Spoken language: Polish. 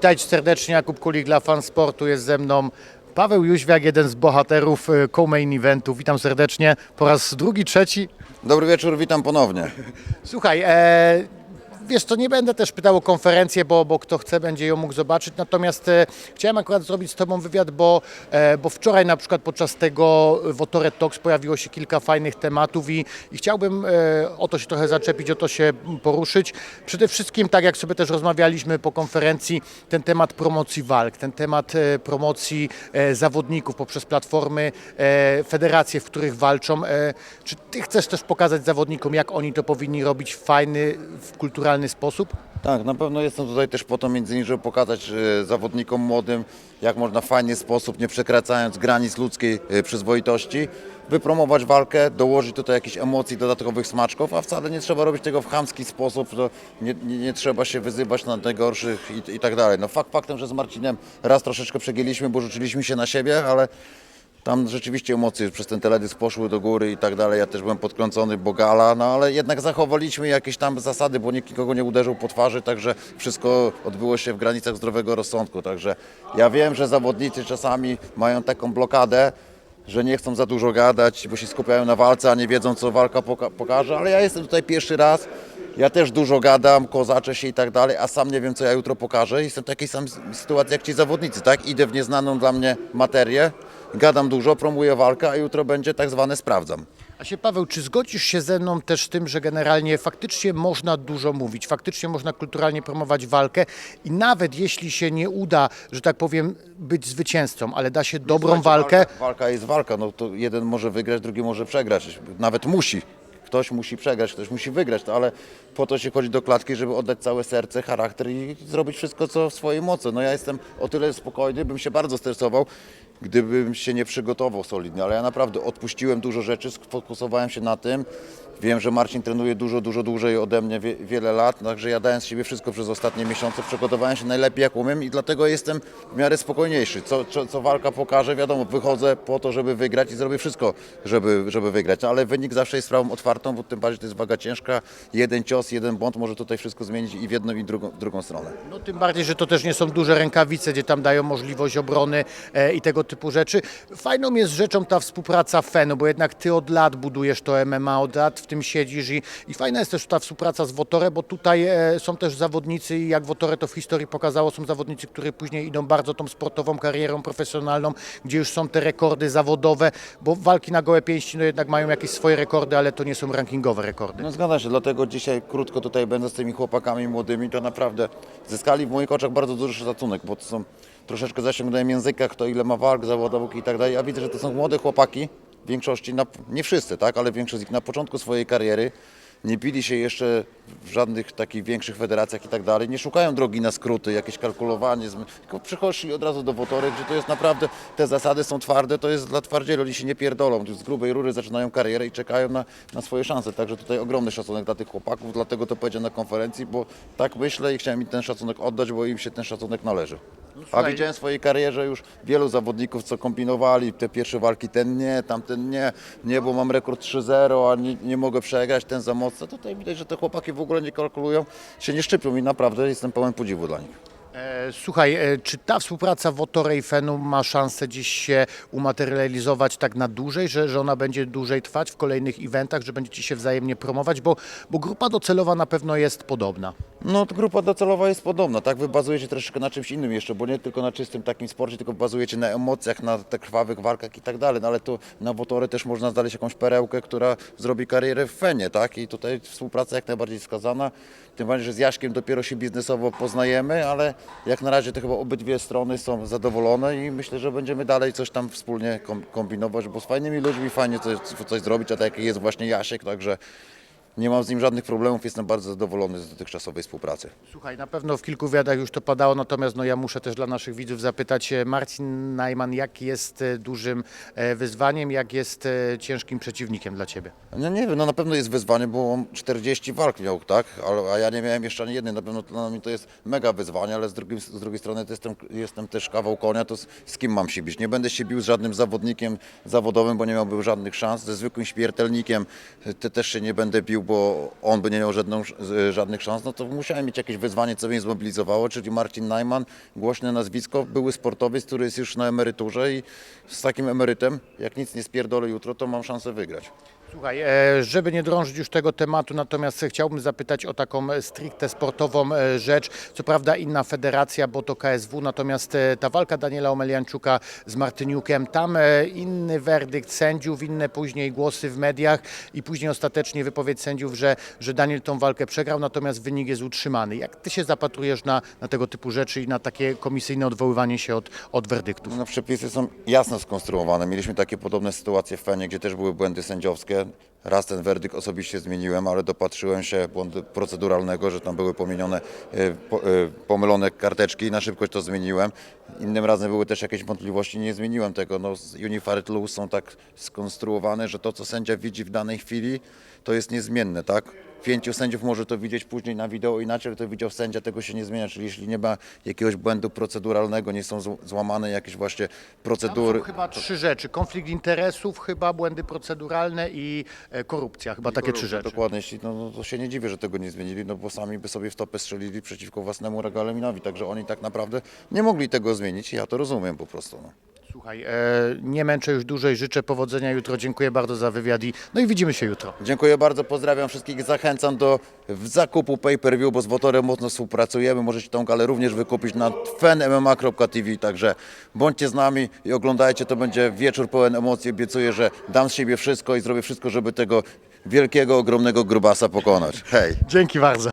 Witajcie serdecznie, Jakub Kulik dla Fan Sportu jest ze mną. Paweł Jóźwiak, jeden z bohaterów e, co-main eventu. Witam serdecznie po raz drugi, trzeci. Dobry wieczór, witam ponownie. Słuchaj, e, wiesz co, nie będę też pytał o konferencję, bo, bo kto chce będzie ją mógł zobaczyć, natomiast e, chciałem akurat zrobić z Tobą wywiad, bo, e, bo wczoraj na przykład podczas tego Wotore Talks pojawiło się kilka fajnych tematów i, i chciałbym e, o to się trochę zaczepić, o to się poruszyć. Przede wszystkim, tak jak sobie też rozmawialiśmy po konferencji, ten temat promocji walk, ten temat e, promocji e, zawodników poprzez platformy, e, federacje, w których walczą. E, Czy Ty chcesz też pokazać zawodnikom, jak oni to powinni robić fajny, w kulturalny sposób? Tak, na pewno jestem tutaj też po to między innymi, żeby pokazać e, zawodnikom młodym, jak można w fajny sposób, nie przekraczając granic ludzkiej e, przyzwoitości, wypromować walkę, dołożyć tutaj jakichś emocji, dodatkowych smaczków, a wcale nie trzeba robić tego w chamski sposób, to nie, nie, nie trzeba się wyzywać na najgorszych i, i tak dalej. No fakt faktem, że z Marcinem raz troszeczkę przegięliśmy, bo rzuciliśmy się na siebie, ale Tam rzeczywiście emocje przez ten teledysk poszły do góry i tak dalej. Ja też byłem podkręcony, bo gala, no ale jednak zachowaliśmy jakieś tam zasady, bo nikt nikogo nie uderzył po twarzy, także wszystko odbyło się w granicach zdrowego rozsądku. Także ja wiem, że zawodnicy czasami mają taką blokadę, że nie chcą za dużo gadać, bo się skupiają na walce, a nie wiedzą, co walka poka- pokaże, ale ja jestem tutaj pierwszy raz. Ja też dużo gadam, kozaczę się i tak dalej, a sam nie wiem, co ja jutro pokażę. Jestem w takiej samej sytuacji jak ci zawodnicy, tak? Idę w nieznaną dla mnie materię, gadam dużo, promuję walkę, a jutro będzie tak zwane sprawdzam. A się Paweł, czy zgodzisz się ze mną też z tym, że generalnie faktycznie można dużo mówić, faktycznie można kulturalnie promować walkę i nawet jeśli się nie uda, że tak powiem, być zwycięzcą, ale da się dobrą walkę, Walka, walka jest walka, no to jeden może wygrać, drugi może przegrać, nawet musi. Ktoś musi przegrać, ktoś musi wygrać, no ale po to się chodzi do klatki, żeby oddać całe serce, charakter i zrobić wszystko, co w swojej mocy. No ja jestem o tyle spokojny, bym się bardzo stresował, gdybym się nie przygotował solidnie, ale ja naprawdę odpuściłem dużo rzeczy, sfokusowałem się na tym. Wiem, że Marcin trenuje dużo, dużo dłużej ode mnie, wie, wiele lat, także ja z siebie wszystko przez ostatnie miesiące, przygotowałem się najlepiej jak umiem i dlatego jestem w miarę spokojniejszy. Co, co, co walka pokaże, wiadomo, wychodzę po to, żeby wygrać i zrobię wszystko, żeby, żeby wygrać, ale wynik zawsze jest sprawą otwartą, bo tym bardziej to jest waga ciężka. Jeden cios, jeden błąd może tutaj wszystko zmienić i w jedną i drugą, drugą stronę. no tym bardziej, że to też nie są duże rękawice, gdzie tam dają możliwość obrony e, i tego typu rzeczy. Fajną jest rzeczą ta współpraca FEN-u, bo jednak ty od lat budujesz to MMA, od lat tym siedzisz i, i fajna jest też ta współpraca z Wotore, bo tutaj e, są też zawodnicy i jak Wotore to w historii pokazało, są zawodnicy, którzy później idą bardzo tą sportową karierą profesjonalną, gdzie już są te rekordy zawodowe, bo walki na gołe pięści no jednak mają jakieś swoje rekordy, ale to nie są rankingowe rekordy. No zgadza się, dlatego dzisiaj krótko tutaj będę z tymi chłopakami młodymi, to naprawdę zyskali w moich oczach bardzo duży szacunek, bo to są troszeczkę zasięgnąłem języka, kto ile ma walk zawodowych i tak dalej. Ja widzę, że to są młode chłopaki, większości, na, nie wszyscy, tak, ale większość z nich na początku swojej kariery nie bili się jeszcze w żadnych takich większych federacjach i tak dalej, nie szukają drogi na skróty, jakieś kalkulowanie, tylko przychodzili od razu do wotorek, gdzie to jest naprawdę, te zasady są twarde, to jest dla twardzieli, oni się nie pierdolą, z grubej rury zaczynają karierę i czekają na, na swoje szanse, także tutaj ogromny szacunek dla tych chłopaków, dlatego to powiedziałem na konferencji, bo tak myślę i chciałem im ten szacunek oddać, bo im się ten szacunek należy. A słuchaj- widziałem w swojej karierze już wielu zawodników, co kombinowali, te pierwsze walki, ten nie, tamten nie, nie, bo mam rekord 3-0, a nie, nie mogę przegrać, ten za mocno. Tutaj widać, że te chłopaki w ogóle nie kalkulują, się nie szczypią i naprawdę jestem pełen podziwu dla nich. E, Słuchaj, e, czy ta współpraca Wotore i Fenu ma szansę dziś się umaterializować tak na dłużej, że, że ona będzie dłużej trwać w kolejnych eventach, że będziecie się wzajemnie promować, bo, bo grupa docelowa na pewno jest podobna. No, grupa docelowa jest podobna, tak? Wy bazujecie troszeczkę na czymś innym jeszcze, bo nie tylko na czystym takim sporcie, tylko bazujecie na emocjach, na tych krwawych walkach i tak dalej, no ale to na Wotory też można znaleźć jakąś perełkę, która zrobi karierę w Fenie, tak? I tutaj współpraca jak najbardziej wskazana, tym bardziej, że z Jaśkiem dopiero się biznesowo poznajemy, ale jak na razie to chyba obydwie strony są zadowolone i myślę, że będziemy dalej coś tam wspólnie kom- kombinować, bo z fajnymi ludźmi fajnie coś, coś zrobić, a tak jest właśnie Jasiek, także nie mam z nim żadnych problemów, jestem bardzo zadowolony z dotychczasowej współpracy. Słuchaj, na pewno w kilku wywiadach już to padało, natomiast no ja muszę też dla naszych widzów zapytać, e, Marcin Najman, jak jest e, dużym e, wyzwaniem, jak jest ciężkim przeciwnikiem dla Ciebie? No nie wiem, no na pewno jest wyzwanie, bo on 40 walk miał, tak? A ja nie miałem jeszcze ani jednej, na pewno dla mnie to jest mega wyzwanie, ale z drugiej, z drugiej strony to jestem, jestem też kawał konia, to z, z kim mam się bić? Nie będę się bił z żadnym zawodnikiem zawodowym, bo nie miałbym żadnych szans, ze zwykłym śmiertelnikiem te, też się nie będę bił, bo on by nie miał żadną, żadnych szans, no to musiałem mieć jakieś wyzwanie, co mnie zmobilizowało, czyli Marcin Najman, głośne nazwisko, były sportowiec, który jest już na emeryturze i z takim emerytem, jak nic nie spierdolę jutro, to mam szansę wygrać. Słuchaj, e, żeby nie drążyć już tego tematu, natomiast chciałbym zapytać o taką e, stricte sportową e, rzecz. Co prawda inna federacja, bo to KSW, natomiast ta walka Daniela Omelianczuka z Martyniukiem, tam inny werdykt sędziów, inne później głosy w mediach i później ostatecznie wypowiedź sędziów, że, że Daniel tą walkę przegrał, natomiast wynik jest utrzymany. Jak ty się zapatrujesz na, na tego typu rzeczy i na takie komisyjne odwoływanie się od, od werdyktów? No, przepisy są jasno skonstruowane. Mieliśmy takie podobne sytuacje w Fenie, gdzie też były błędy sędziowskie. Raz ten werdykt osobiście zmieniłem, ale dopatrzyłem się błędu proceduralnego, że tam były pomienione, e, e, pomylone karteczki i na szybkość to zmieniłem. Innym razem były też jakieś wątpliwości, nie zmieniłem tego. No, Unified Rules są tak skonstruowane, że to, co sędzia widzi w danej chwili, to jest niezmienne, tak? Pięciu sędziów może to widzieć później na wideo inaczej, ale to widział sędzia, tego się nie zmienia. Czyli jeśli nie ma jakiegoś błędu proceduralnego, nie są zł- złamane jakieś właśnie procedury. Są chyba trzy rzeczy. Konflikt interesów, chyba błędy proceduralne i e, korupcja. Chyba takie trzy rzeczy. Dokładnie, jeśli, no, no, to się nie dziwię, że tego nie zmienili, no bo sami by sobie w topę strzelili przeciwko własnemu regulaminowi, także oni tak naprawdę nie mogli tego zmienić i ja to rozumiem po prostu. No. Słuchaj, e, nie męczę już dłużej, życzę powodzenia jutro, dziękuję bardzo za wywiad i no i widzimy się jutro. Dziękuję bardzo, pozdrawiam wszystkich, zachęcam do zakupu pay-per-view, bo z Wotorem mocno współpracujemy, możecie tą galę również wykupić na fenmma.tv, także bądźcie z nami i oglądajcie, to będzie wieczór pełen emocji, obiecuję, że dam z siebie wszystko i zrobię wszystko, żeby tego wielkiego, ogromnego grubasa pokonać. Hej! Dzięki bardzo.